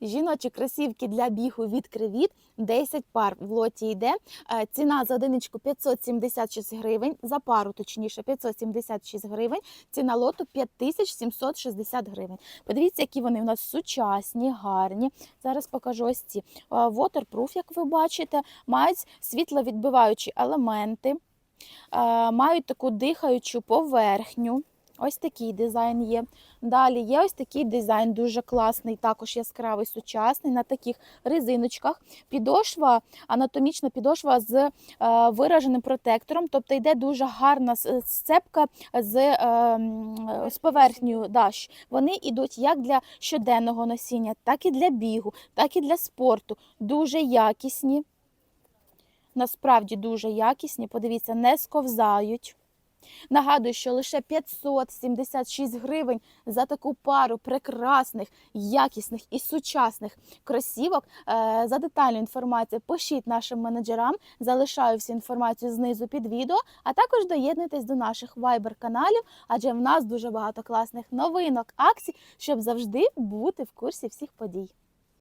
Жіночі кросівки для бігу від кривіт 10 пар в лоті йде. Е, Ціна за одиничку 576 гривень, за пару точніше 576 гривень. Ціна лоту 5760 гривень. Подивіться, які вони у нас сучасні, гарні. Зараз покажу ось ці. Waterproof, як ви бачите, мають світловідбиваючі елементи, е, мають таку дихаючу поверхню. Ось такий дизайн є. Далі є ось такий дизайн, дуже класний, також яскравий, сучасний, на таких резиночках. Підошва, анатомічна підошва з е, вираженим протектором, тобто йде дуже гарна сцепка з, е, з поверхнею даш. Вони йдуть як для щоденного носіння, так і для бігу, так і для спорту. Дуже якісні. Насправді дуже якісні. Подивіться, не сковзають. Нагадую, що лише 576 гривень за таку пару прекрасних, якісних і сучасних кросівок. Е, За детальну інформацію пишіть нашим менеджерам. Залишаю всю інформацію знизу під відео, а також доєднуйтесь до наших вайбер-каналів, адже в нас дуже багато класних новинок, акцій, щоб завжди бути в курсі всіх подій.